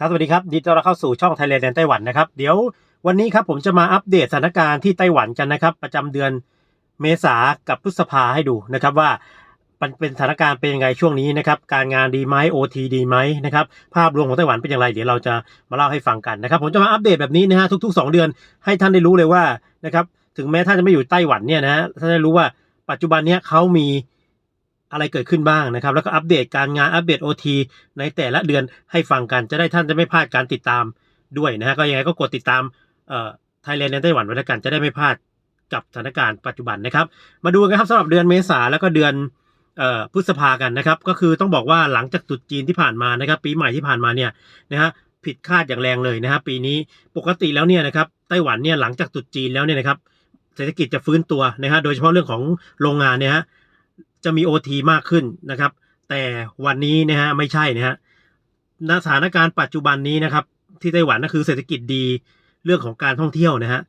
ครับสวัสดีครับดีต้อนรับเข้าสู่ช่องไทยแลนด์ไต้หวันนะครับเดี๋ยววันนี้ครับผมจะมาอัปเดตสถานการณ์ที่ไต้หวันกันนะครับ ประจำเดือนเมษากับพฤษภาให้ดูนะครับว่ามันเป็นสถานการณ์เป็นยังไงช่วงนี้นะครับการงานดีไหมโอทีดีไหมนะครับภาพรวมของไต้หวันเป็นอย่างไร เดี๋ยวเราจะมาเล่าให้ฟังกันนะครับผมจะมาอัปเดตแบบนี้นะฮะทุก ๆ 2 เดือนให้ท่านได้รู้เลยว่านะครับถึงแม้ท่านจะไม่อยู่ไต้หวันเนี่ยนะฮะท่านได้รู้ว่าปัจจุบันเนี้ยเขามี อะไรเกิดขึ้นบ้างนะครับ แล้วก็อัปเดตการงานอัปเดต OT ในแต่ละเดือนให้ฟังกันจะได้ท่านจะไม่พลาดการติดตามด้วยนะฮะก็ยังไงก็กดติดตามเอ่อไทยแลนด์ในไต้หวันไว้แล้วกันจะได้ไม่พลาดกับสถานการณ์ปัจจุบันนะครับ มาดูกันครับสำหรับเดือนเมษาแล้วก็เดือนออพฤษภากันนะครับ ก็คือต้องบอกว่าหลังจากตรุษจีนที่ผ่านมานะครับ ปีใหม่ที่ผ่านมาเนี่ยนะฮะผิดคาดอย่างแรงเลยนะฮะปีนี้ปกติแล้วเนี่ยนะครับไต้หวันเนี่ยหลังจากตรุษจีนแล้วเนี่ยนะครับเศรษฐกิจจะฟื้นตัวนะฮะโดยเฉพาะเรื่องของโรงงานเนี่ยฮะ จะมี OT มากขึ้นนะครับ แต่วันนี้นะฮะไม่ใช่นะฮะณสถานการณ์ปัจจุบันนี้นะครับ ที่ไต้หวันก็คือเศรษฐกิจดีเรื่องของการท่องเที่ยวนะฮะ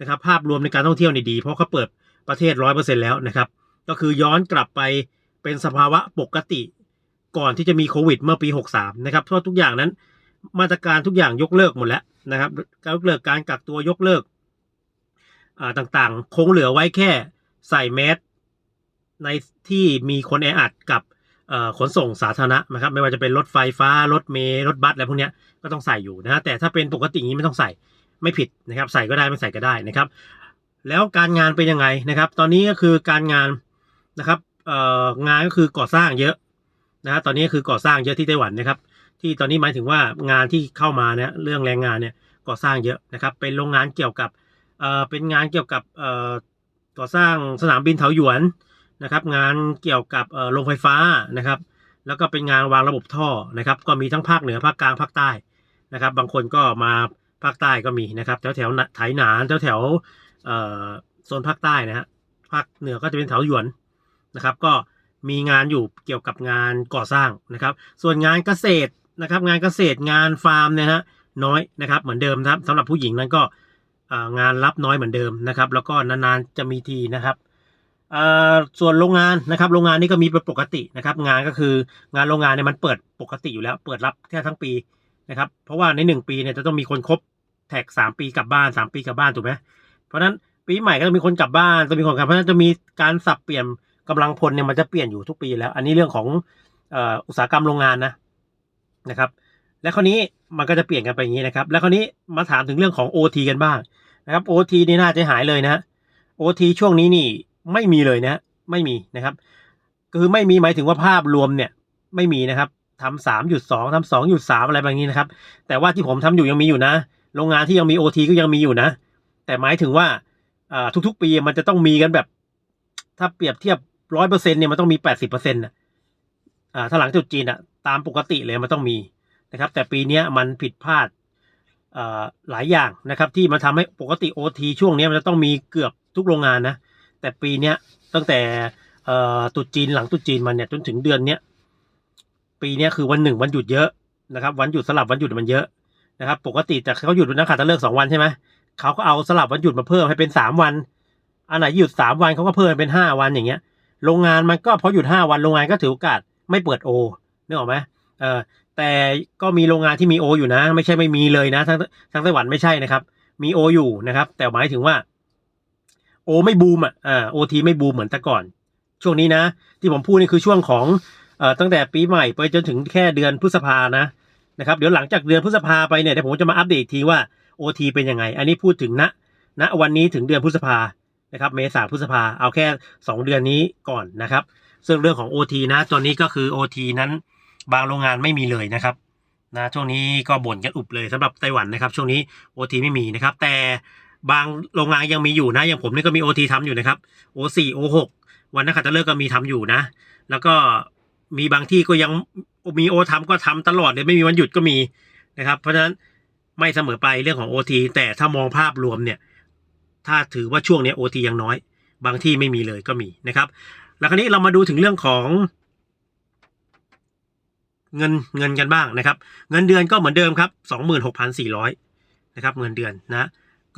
นะครับภาพรวมในการท่องเที่ยวนี่ดี เพราะเขาเปิดประเทศร้อยเปอร์เซ็นแล้วนะครับ ก็คือย้อนกลับไปเป็นสภาวะปกติก่อนที่จะมีโควิดเมื่อปี 63 นะครับเพราะทุกอย่างนั้นมาตรการทุกอย่างยกเลิกหมดแล้วนะครับการยกเลิกการกักตัวยกเลิกอ่าต่างๆ คงเหลือไว้แค่ใส่แมส ในที่มีคนแออัดกับขนส่งสาธารณะนะครับ ไม่ว่าจะเป็นรถไฟฟ้ารถเมล์รถบัสอะไรพวกนี้ก็ต้องใส่อยู่นะฮะแต่ถ้าเป็นปกติอย่างนี้ไม่ต้องใส่ไม่ผิดนะครับ ใส่ก็ได้ไม่ใส่ก็ได้นะครับ แล้วการงานเป็นยังไงนะครับ ตอนนี้ก็คือการงานนะครับงานก็คือก่อสร้างเยอะนะฮะตอนนี้คือก่อสร้างเยอะที่ไต้หวันนะครับ ที่ตอนนี้หมายถึงว่างานที่เข้ามาเนี่ยเรื่องแรงงานเนี่ยก่อสร้างเยอะนะครับ เป็นโรงงานเกี่ยวกับเป็นงานเกี่ยวกับต่อก่อสร้างสนามบินเถาหยวน นะครับ งานเกี่ยวกับโรงไฟฟ้านะครับ แล้วก็เป็นงานวางระบบท่อนะครับ ก็มีทั้งภาคเหนือภาคกลางภาคใต้นะครับ บางคนก็มาภาคใต้ก็มีนะครับแถวแถวไถหนานแถวแถวโซนภาคใต้นะฮะภาคเหนือก็จะเป็นเถาหยวนนะครับ ก็มีงานอยู่เกี่ยวกับงานก่อสร้างนะครับ ส่วนงานเกษตรนะครับ งานเกษตรงานฟาร์มเนี่ยฮะน้อยนะครับ เหมือนเดิมครับสำหรับผู้หญิงนั้นก็งานรับน้อยเหมือนเดิมนะครับ แล้วก็นานๆจะมีทีนะครับ ส่วนโรงงานนะครับโรงงานนี่ก็มีเป็นปกตินะครับ งานก็คืองานโรงงานเนี่ยมันเปิดปกติอยู่แล้ว เปิดรับแค่ทั้งปีนะครับเพราะว่าในหนึ่งปีเนี่ยจะต้องมีคนครบแท็กสามปีกลับบ้านสามปีกลับบ้านถูกไหมเพราะนั้นปีใหม่ก็ต้องมีคนกลับบ้านต้องมีคนกลับเพราะนั้นจะมีการสับเปลี่ยนกำลังพลเนี่ยมันจะเปลี่ยนอยู่ทุกปีแล้ว อันนี้เรื่องของอุตสาหกรรมโรงงานนะนะครับ และคราวนี้มันก็จะเปลี่ยนกันไปอย่างนี้นะครับ แล้วคราวนี้มาถามถึงเรื่องของ OT กันบ้างนะครับ OT นี่น่าจะหายเลยนะ OT ช่วงนี้นี่ ไม่มีเลยนะไม่มีนะครับ คือไม่มีหมายถึงว่าภาพรวมเนี่ยไม่มีนะครับทำสามหยุดสองทำสองหยุดสามอะไรแบบนี้นะครับ แต่ว่าที่ผมทำอยู่ยังมีอยู่นะ โรงงานที่ยังมี OT ก็ยังมีอยู่นะ แต่หมายถึงว่าทุกๆ ปีมันจะต้องมีกันแบบ ถ้าเปรียบเทียบร้อยเปอร์เซ็นเนี่ยมันต้องมีแปดสิบเปอร์เซ็นต์นะถ้าหลังจุดจีนอะตามปกติเลยมันต้องมีนะครับ แต่ปีเนี้ยมันผิดพลาดหลายอย่างนะครับ ที่มันทำให้ปกติ OT ช่วงนี้มันจะต้องมีเกือบทุกโรงงานนะ แต่ปีเนี้ยตั้งแต่เอ่อตรุษจีนหลังตรุษจีนมาเนี่ยจนถึงเดือนเนี้ยปีเนี้ยคือวันหนึ่งวันหยุดเยอะนะครับ วันหยุดสลับวันหยุดมันเยอะนะครับ ปกติแต่เขาหยุดนักขัตฤกษ์สองวันใช่ไหมเขาก็เอาสลับวันหยุดมาเพิ่มให้เป็นสามวัน อันไหนหยุดสามวันเขาก็เพิ่มเป็นห้าวันอย่างเงี้ย โรงงานมันก็พอหยุดห้าวันโรงงานก็ถือโอกาสไม่เปิดโอนึกออกไหมเออแต่ก็มีโรงงานที่มีโออยู่นะ ไม่ใช่ไม่มีเลยนะทั้งทั้งไต้หวันไม่ใช่นะครับ มีโออยู่นะครับ แต่หมายถึงว่า โอไม่บูมอะอ่าโอทีไม่บูมเหมือนแต่ก่อน ช่วงนี้นะ ที่ผมพูดนี่คือช่วงของเอ่อตั้งแต่ปีใหม่ไปจนถึงแค่เดือนพฤษภานะนะครับเดี๋ยวหลังจากเดือนพฤษภาไปเนี่ยเดี๋ยวผมจะมาอัปเดตอีกทีว่าโอทีเป็นยังไง อันนี้พูดถึงณณวันนี้ถึงเดือนพฤษภานะครับเมษาพฤษภาเอาแค่สองเดือนนี้ก่อนนะครับซึ่งเรื่องของ OT นะตอนนี้ก็คือ OT นั้นบางโรงงานไม่มีเลยนะครับนะช่วงนี้ก็บ่นกันอุบเลยสำหรับไต้หวันนะครับ ช่วงนี้ OT ไม่มีนะครับ แต่ บางโรงงานยังมีอยู่นะ อย่างผมนี่ก็มี OT ทำอยู่นะครับ O4 O6 วันนักขัตฤกษ์ก็มีทำอยู่นะ แล้วก็มีบางที่ก็ยังมีโอทำก็ทำตลอดเลยไม่มีวันหยุดก็มีนะครับ เพราะฉะนั้นไม่เสมอไปเรื่องของ OT แต่ถ้ามองภาพรวมเนี่ย ถ้าถือว่าช่วงนี้ OT ยังน้อย บางที่ไม่มีเลยก็มีนะครับ แล้วคราวนี้เรามาดูถึงเรื่องของ เงินเงินกันบ้างนะครับ เงินเดือนก็เหมือนเดิมครับสองหมื่นหกพันสี่ร้อยนะครับ เงินเดือนนะ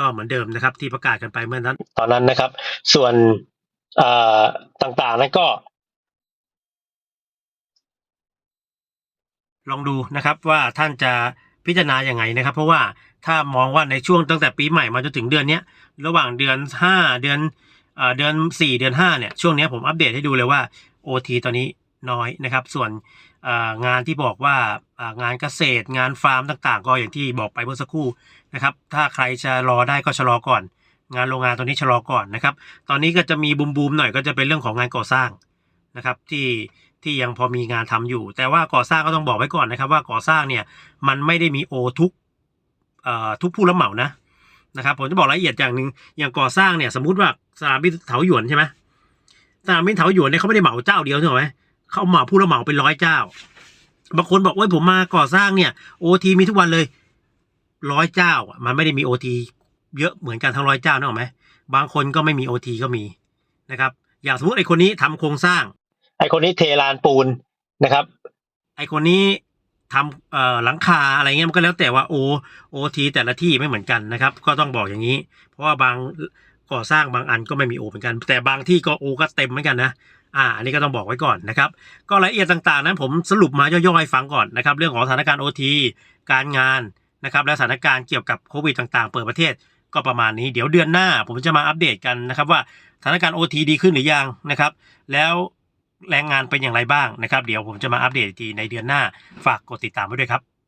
ก็เหมือนเดิมนะครับ ที่ประกาศกันไปเมื่อนั้น ตอนนั้นนะครับ ส่วนเอ่อต่างๆนั้นก็ ลองดูนะครับว่าท่านจะพิจารณาอย่างไงนะครับ เพราะว่าถ้ามองว่าในช่วงตั้งแต่ปีใหม่มาจนถึงเดือนเนี้ยระหว่างเดือนห้าเดือนเอ่อเดือนสี่เดือนห้าเนี่ย ช่วงเนี้ยผมอัปเดตให้ดูเลยว่า OT ตอนนี้น้อยนะครับ ส่วนเอ่อ งานที่บอกว่างานเกษตรงานฟาร์มต่างๆ ก็อย่างที่บอกไปเมื่อสักครู่นะครับ ถ้าใครจะรอได้ก็ชะลอก่อน งานโรงงานตัวนี้ชะลอก่อนนะครับ ตอนนี้ก็จะมีบูมๆหน่อยก็จะเป็นเรื่องของงานก่อสร้างนะครับที่ที่ยังพอมีงานทำอยู่ แต่ว่าก่อสร้างก็ต้องบอกไว้ก่อนนะครับ ว่าก่อสร้างเนี่ยมันไม่ได้มีโอทุกทุกผู้รับเหมานะนะครับผมจะบอกรายละเอียดอย่างหนึ่งอย่างก่อสร้างเนี่ยสมมุติว่าสนามบินเถาหยวนใช่ไหมสนามบินเถาหยวนเนี่ยเขาไม่ได้เหมาเจ้าเดียวใช่ไหม เขาเหมาผู้รับเหมาเป็นร้อยเจ้า บางคนบอกว่าผมมาก่อสร้างเนี่ยโอทีมีทุกวันเลยร้อยเจ้าอะมันไม่ได้มีโอทีเยอะเหมือนกันทั้งร้อยเจ้านึกออกไหมบางคนก็ไม่มีโอทีก็มีนะครับ อย่างสมมติไอ้คนนี้ทำโครงสร้าง ไอ้คนนี้เทลานปูนนะครับ ไอ้คนนี้ทำเอ่อหลังคาอะไรเงี้ยมันก็แล้วแต่ว่าโอโอทีแต่ละที่ไม่เหมือนกันนะครับ ก็ต้องบอกอย่างนี้ เพราะว่าบางก่อสร้างบางอันก็ไม่มีโอเหมือนกัน แต่บางที่ก็โอก็เต็มเหมือนกันนะ อ่าอันนี้ก็ต้องบอกไว้ก่อนนะครับก็รายละเอียดต่างๆ นั้นผมสรุปมาย่อยๆให้ฟังก่อนนะครับเรื่องของสถานการณ์โอทีการงานนะครับและสถานการณ์เกี่ยวกับโควิดต่างๆ เปิดประเทศก็ประมาณนี้เดี๋ยวเดือนหน้าผมจะมาอัปเดตกันนะครับว่าสถานการณ์โอทีดีขึ้นหรือยังนะครับแล้วแรงงานเป็นอย่างไรบ้างนะครับ เดี๋ยวผมจะมาอัปเดตทีในเดือนหน้าฝากกดติดตามไว้ด้วยครับ